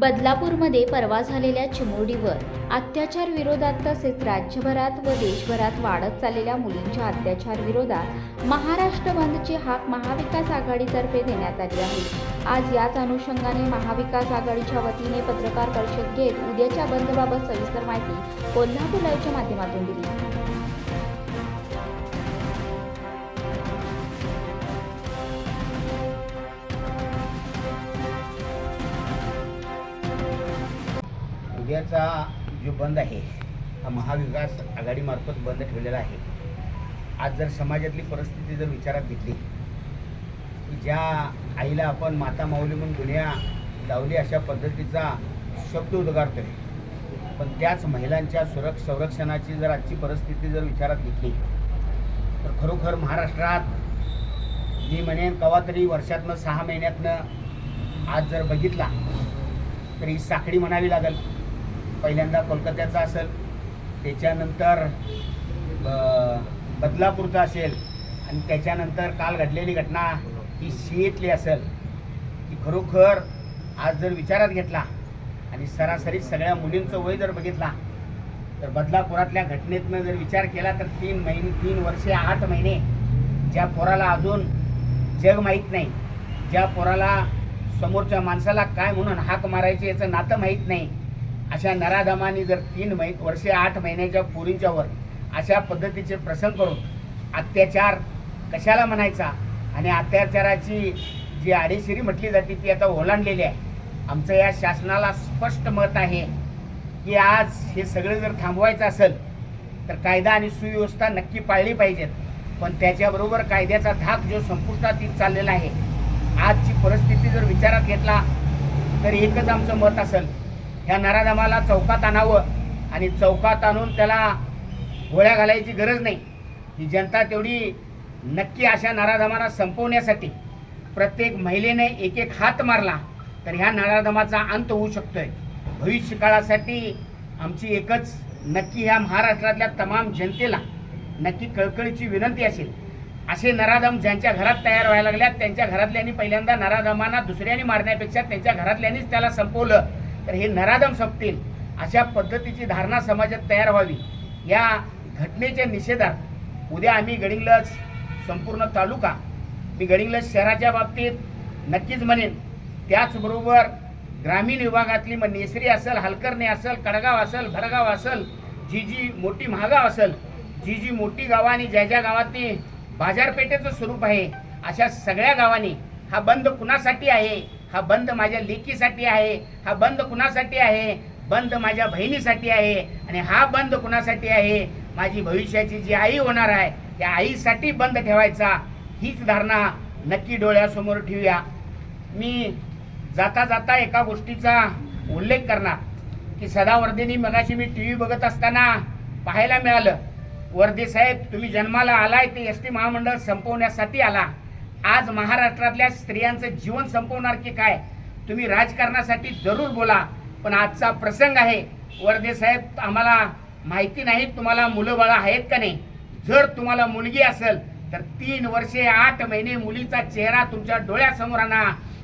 बदलापूरमध्ये परवा झालेल्या चिमुरडीवर अत्याचार विरोधात तसेच राज्यभरात व देशभरात वाढत चाललेल्या मुलींच्या अत्याचार विरोधात महाराष्ट्र बंदची हाक महाविकास आघाडीतर्फे देण्यात आली आहे. आज याच अनुषंगाने महाविकास आघाडीच्या वतीने पत्रकार परिषद घेत उद्याच्या बंदबाबत सविस्तर माहिती कोल्हापूर लाईव्हच्या माध्यमातून दिली. उद्याचा जो बंद आहे हा महाविकास आघाडीमार्फत बंद ठेवलेला आहे. आज जर समाजातली परिस्थिती जर विचारात घेतली की ज्या आईला आपण माता माऊली म्हणून दुनिया लावली अशा पद्धतीचा शब्द उद्गारतोय पण त्याच महिलांच्या सुरक्ष संरक्षणाची जर आजची परिस्थिती जर विचारात घेतली तर खरोखर महाराष्ट्रात मी म्हणेन कवा तरी वर्षातनं सहा महिन्यातनं आज जर बघितला तर ही साखळी म्हणावी लागेल. पहिल्यांदा कोलकात्याचा असेल त्याच्यानंतर बदलापूरचा असेल आणि त्याच्यानंतर काल घडलेली घटना ही सीएतली असेल की खरोखर आज जर विचारात घेतला आणि सरासरी सगळ्या मुलींचं वय जर बघितला तर बदलापुरातल्या घटनेतनं जर विचार केला तर तीन महिने तीन वर्षे आठ महिने ज्या पोराला अजून जग माहीत नाही ज्या पोराला समोरच्या माणसाला काय म्हणून हाक मारायचे याचं नातं माहीत नाही अशा नराधमानी जर तीन मै वर्षे आठ महिन्याच्या पोरींच्यावर अशा पद्धतीचे प्रसंग करून अत्याचार कशाला म्हणायचा? आणि अत्याचाराची जी आडेशिरी म्हटली जाते ती आता ओलांडलेली आहे. आमचं या शासनाला स्पष्ट मत आहे की आज हे सगळं जर थांबवायचं असेल तर कायदा आणि सुव्यवस्था नक्की पाळली पाहिजेत. पण त्याच्याबरोबर कायद्याचा धाक जो संपुष्टात येत चाललेला आहे आजची परिस्थिती जर विचारात घेतला तर एकच आमचं मत असेल ह्या नराधमाला चौकात आणावं आणि चौकात आणून त्याला गोळ्या घालायची गरज नाही. ही जनता तेवढी नक्की अशा नराधमाला संपवण्यासाठी प्रत्येक महिलेने एक एक हात मारला तर ह्या नराधमाचा अंत होऊ शकतोय. भविष्य काळासाठी आमची एकच नक्की ह्या महाराष्ट्रातल्या तमाम जनतेला नक्की कळकळीची विनंती असेल. असे नराधम ज्यांच्या घरात तयार व्हायला लागल्यात त्यांच्या घरातल्यांनी पहिल्यांदा नराधमांना दुसऱ्याने मारण्यापेक्षा त्यांच्या घरातल्यांनीच त्याला संपवलं. तर हे नराधम संपतील. अशा पद्धतीची धारणा समाजात तयार व्हावी. या घटनेच्या निषेधात उद्या आम्ही गडिंगलज संपूर्ण तालुका मी गडिंगलज शहराच्या बाबतीत नक्कीच म्हणेन त्याचबरोबर ग्रामीण विभागातली मग नेसरी असेल हलकर्णी असेल कडगाव असेल भरगाव असेल जी जी मोठी महागाव असेल जी जी मोठी गावं आणि ज्या ज्या गावातली बाजारपेठेचं स्वरूप आहे अशा सगळ्या गावांनी हा बंद कुणासाठी आहे? हा बंद माझ्या लेकीसाठी आहे हा बंद कुणासाठी आहे? बंद माझ्या बहिणीसाठी आहे आणि हा बंद कुणासाठी आहे? माझी भविष्याची जी आई होणार आहे त्या आईसाठी बंद ठेवायचा हीच धारणा नक्की डोळ्यासमोर ठेवूया. मी जाता जाता एका गोष्टीचा उल्लेख करणार की सदावर्धिनी मगाशी मी टी व्ही बघत असताना पाहायला मिळालं वर्धे साहेब तुम्ही जन्माला आलाय ते एस टी महामंडळ संपवण्यासाठी आला. आज महाराष्ट्रातल्या स्त्रियांचं जीवन संपवणार की काय? तुम्ही राजकारणासाठी जरूर बोला पण आजचा प्रसंग आहे. वर्दे साहेब आम्हाला माहिती नाही तुम्हाला मुलं बाळा आहेत का नाही. जर तुम्हाला मुलगी असेल तर तीन वर्षे आठ महिने मुलीचा चेहरा तुमच्या डोळ्यासमोर आणा.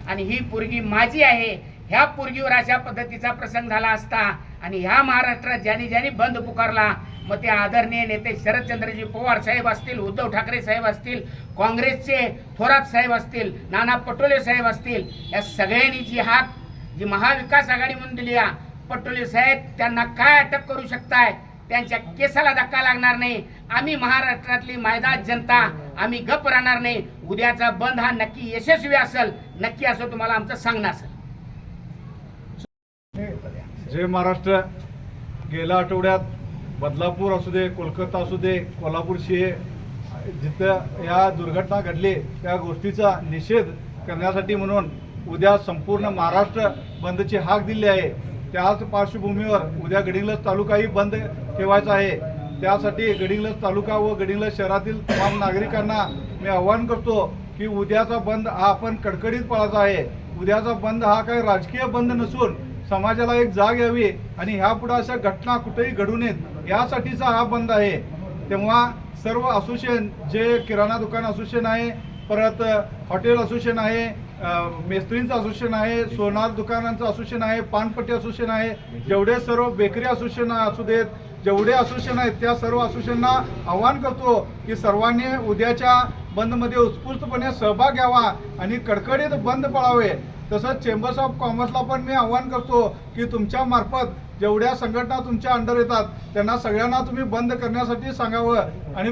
आणि ही पोरगी माझी आहे. ह्या पोरगीवर अशा पद्धतीचा प्रसंग झाला असता आणि ह्या महाराष्ट्रात ज्यांनी ज्यांनी बंद पुकारला मग ते आदरणीय नेते शरदचंद्रजी पवार साहेब असतील उद्धव ठाकरे साहेब असतील काँग्रेसचे थोरात साहेब असतील नाना पटोले साहेब असतील या सगळ्यांनी जी हाक जी महाविकास आघाडी म्हणून दिली या पटोले साहेब त्यांना काय अटक करू शकताय? त्यांच्या केसाला धक्का लागणार नाही. आम्ही महाराष्ट्रातली मैदान जनता आम्ही गप राहणार नाही. उद्याचा बंद हा नक्की यशस्वी असेल नक्की असं तुम्हाला आमचं सांगणं असेल. जय महाराष्ट्र. गेल्या आठवड्यात बदलापूर असू दे कोलकाता असू दे कोल्हापूर शे जिथं या दुर्घटना घडली त्या गोष्टीचा निषेध करण्यासाठी म्हणून उद्या संपूर्ण महाराष्ट्र बंदची हाक दिली आहे. त्याच पार्श्वभूमीवर उद्या गडिंगलज तालुकाही बंद ठेवायचा आहे. त्यासाठी गडिंगलज तालुका व गडिंगलज शहरातील तमाम नागरिकांना मी आवाहन करतो की उद्याचा बंद हा आपण कडकडीत पाळायचा आहे. उद्याचा बंद हा काही राजकीय बंद नसून समाजाला एक जाग यावी आणि ह्यापुढे अशा घटना कुठेही घडू नयेत यासाठीचा हा बंद आहे. तेव्हा सर्व असोसिएशन जे किराणा दुकान असोसिएशन आहे परत हॉटेल असोसिएशन आहे मेस्त्रींचं असोसिएशन आहे सोनार दुकानांचं असोसिएशन आहे पानपट्टी असोसिएशन आहे जेवढे सर्व बेकरी असोसिएशन असू देत जेवढे असोसिएशन आहेत त्या सर्व असोसिएशनना आवाहन करतो की सर्वांनी उद्याच्या बंदमध्ये उत्स्फूर्तपणे सहभाग घ्यावा आणि कडकडीत बंद पळावे. तसंच चेंबर्स ऑफ कॉमर्सला पण मी आवाहन करतो की तुमच्या मार्फत जेवढ्या संघटना तुमच्या अंडर येतात त्यांना सगळ्यांना तुम्ही बंद करण्यासाठी सांगावं. आणि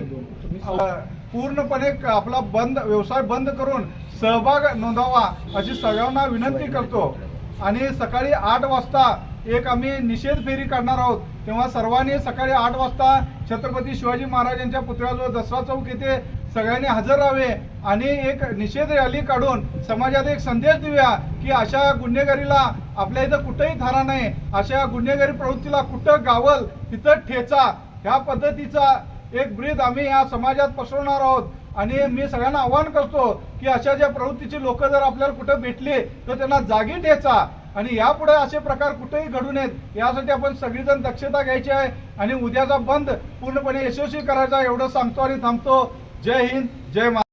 पूर्णपणे क- आपला बंद व्यवसाय बंद करून सहभाग नोंदवा अशी सगळ्यांना विनंती करतो. आणि सकाळी आठ वाजता एक आम्ही निषेध फेरी काढणार आहोत. तेव्हा सर्वांनी सकाळी आठ वाजता छत्रपती शिवाजी महाराजांच्या पुतळ्याजवळ दसरा चौक येथे सगळ्यांनी हजर राहावे आणि एक निषेध रॅली काढून समाजात एक संदेश देऊया की अशा गुन्हेगारीला आपल्या इथं कुठंही थारा नाही. अशा गुन्हेगारी प्रवृत्तीला कुठं गावल तिथं ठेचा. ह्या पद्धतीचा एक ब्रीद आम्ही या समाजात पसरवणार आहोत. आणि मी सगळ्यांना आवाहन करतो की अशा ज्या प्रवृत्तीची लोक जर आपल्याला कुठं भेटली तर त्यांना जागी ठेचा. आणि यापुढे असे प्रकार कुठेही घडू नयेत. यासाठी आपण सगळीजण दक्षता घ्यायची आहे आणि उद्याचा बंद पूर्णपणे यशस्वी करायचा एवढं सांगतो आणि थांबतो. जय हिंद जय महाराष्ट्र